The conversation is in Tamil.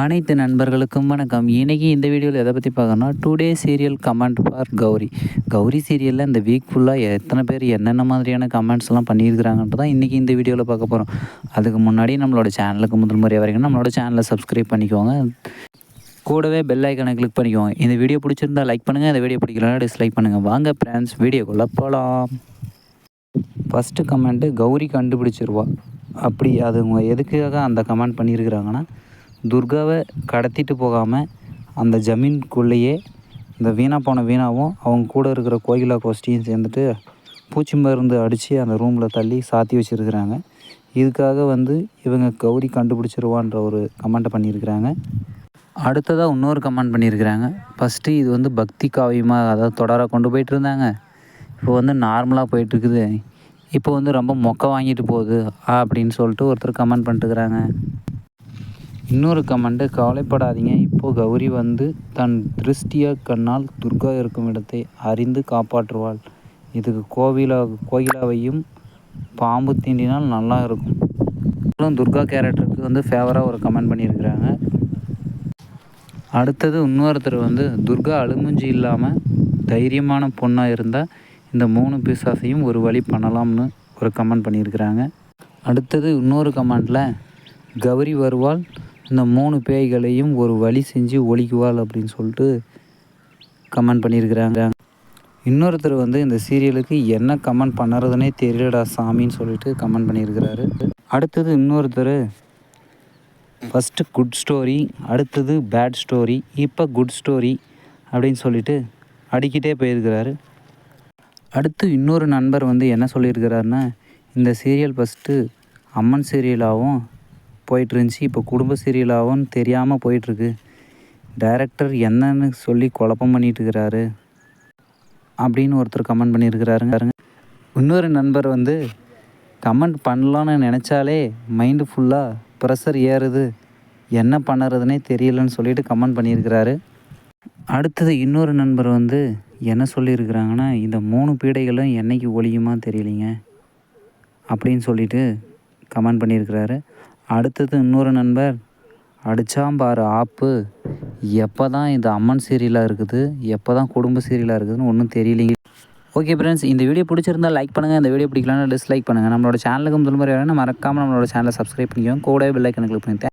அனைத்து நண்பர்களுக்கும் வணக்கம். இன்றைக்கி இந்த வீடியோவில் எதை பற்றி பார்க்கணும்னா today serial comment for Gowri Gowri சீரியலில் இந்த வீக் ஃபுல்லாக எத்தனை பேர் என்னென்ன மாதிரியான கமெண்ட்ஸ்லாம் பண்ணியிருக்கிறாங்கன்ட்டு தான் இன்றைக்கி இந்த வீடியோவில் பார்க்க போகிறோம் அதுக்கு முன்னாடி நம்மளோட சேனலுக்கு முதல் முறையாக வரைக்கும் நம்மளோட சேனலை சப்ஸ்கிரைப் பண்ணிக்கோங்க. கூடவே பெல் ஐக்கனை கிளிக் பண்ணிக்கோங்க. இந்த வீடியோ பிடிச்சிருந்தா லைக் பண்ணுங்கள் இந்த வீடியோ பிடிக்கலன்னா டிஸ்லைக் பண்ணுங்கள் வாங்க ஃப்ரெண்ட்ஸ் வீடியோக்குள்ளே போகலாம் ஃபஸ்ட்டு கமெண்ட்டு கௌரி கண்டுபிடிச்சிருவா. அப்படி அது எதுக்காக அந்த கமெண்ட் பண்ணியிருக்கிறாங்கன்னா துர்காவை கடத்திட்டு போகாமல் அந்த ஜமீன்குள்ளேயே இந்த வீணாக போன வீணாவும் அவங்க கூட இருக்கிற கோகிலா கோஷ்டியும் சேர்ந்துட்டு பூச்சி மருந்து அடித்து அந்த ரூமில் தள்ளி சாத்தி வச்சுருக்குறாங்க. இதுக்காக வந்து இவங்க கௌரி கண்டுபிடிச்சிருவான்ற ஒரு கமெண்ட்டை பண்ணியிருக்கிறாங்க. அடுத்ததாக இன்னொரு கமெண்ட் பண்ணியிருக்கிறாங்க. ஃபஸ்ட்டு இது வந்து பக்தி காவியமாக அதாவது தொடராக கொண்டு போயிட்டு இருந்தாங்க இப்போ வந்து நார்மலாக போயிட்டுருக்குது. இப்போ வந்து ரொம்ப மொக்க வாங்கிட்டு போகுது அப்படின்னு சொல்லிட்டு ஒருத்தர் கமெண்ட் பண்ணிட்டுருக்குறாங்க. இன்னொரு கமெண்ட்டு கவலைப்படாதீங்க. இப்போது கௌரி வந்து தன் திருஷ்டிய கண்ணால் துர்கா இருக்கும் இடத்தை அறிந்து காப்பாற்றுவாள். இதுக்கு கோவிலா கோகிலாவையும் பாம்பு தீண்டினால் நல்லா இருக்கும். துர்கா கேரக்டருக்கு வந்து ஃபேவராக ஒரு கமெண்ட் பண்ணியிருக்கிறாங்க. அடுத்தது இன்னொருத்தர் வந்து துர்கா அழுமுஞ்சி இல்லாமல் தைரியமான பொண்ணாக இருந்தால் இந்த மூணு பிசாசையும் ஒரு வழி பண்ணலாம்னு ஒரு கமெண்ட் பண்ணியிருக்கிறாங்க. அடுத்தது இன்னொரு கமெண்டில் கௌரி வருவாள் இந்த மூணு பேய்களையும் ஒரு வழி செஞ்சு ஒழிக்குவாள் அப்படின்னு சொல்லிட்டு கமெண்ட் பண்ணியிருக்கிறாங்க. இன்னொருத்தர் வந்து இந்த சீரியலுக்கு என்ன கமெண்ட் பண்ணுறதுனே தெரியலடா சாமின்னு சொல்லிட்டு கமெண்ட் பண்ணியிருக்கிறாரு. அடுத்தது இன்னொருத்தர் ஃபஸ்ட்டு குட் ஸ்டோரி அடுத்தது பேட் ஸ்டோரி இப்போ குட் ஸ்டோரி அப்படின்னு சொல்லிட்டு அடிக்கிட்டே போயிருக்கிறாரு. அடுத்து இன்னொரு நண்பர் வந்து என்ன சொல்லியிருக்கிறாருன்னா இந்த சீரியல் ஃபஸ்ட்டு அம்மன் சீரியலாகவும் போயிட்டுருந்துச்சி. இப்போ குடும்ப சீரியலாகவும் தெரியாமல் போயிட்டுருக்கு. டைரக்டர் என்னன்னு சொல்லி குழப்பம் பண்ணிட்டுருக்கிறாரு அப்படின்னு ஒருத்தர் கமெண்ட் பண்ணியிருக்கிறாருங்க இன்னொரு நண்பர் வந்து கமெண்ட் பண்ணலான்னு நினச்சாலே மைண்டு ஃபுல்லாக ப்ரெஷர் ஏறுது. என்ன பண்ணுறதுனே தெரியலன்னு சொல்லிட்டு கமெண்ட் பண்ணியிருக்கிறாரு. அடுத்தது இன்னொரு நண்பர் வந்து என்ன சொல்லியிருக்கிறாங்கன்னா இந்த மூணு பீடைகளும் என்னைக்கு ஒழியுமா தெரியலிங்க? அப்படின்னு சொல்லிட்டு கமெண்ட் பண்ணியிருக்கிறாரு. அடுத்தது இன்னொரு நண்பர். அடிச்சாம்பாரு ஆப்பு. எப்போ தான் இந்த அம்மன் சீரியலாக இருக்குது எப்போ தான் குடும்ப சீரியலாக இருக்குதுன்னு ஒன்றும் தெரியலீங்க. ஓகே ஃப்ரெண்ட்ஸ் இந்த வீடியோ பிடிச்சிருந்தால் லைக் பண்ணுங்கள் இந்த வீடியோ பிடிக்கலன்னா டிஸ்லைக் பண்ணுங்கள் நம்மளோட சேனலுக்கு முதல் முறை மறக்காமல் நம்மளோட சேனலை சப்ஸ்கிரைப் பண்ணிக்கோங்க. கூட பெல் கிளிக் பண்ணி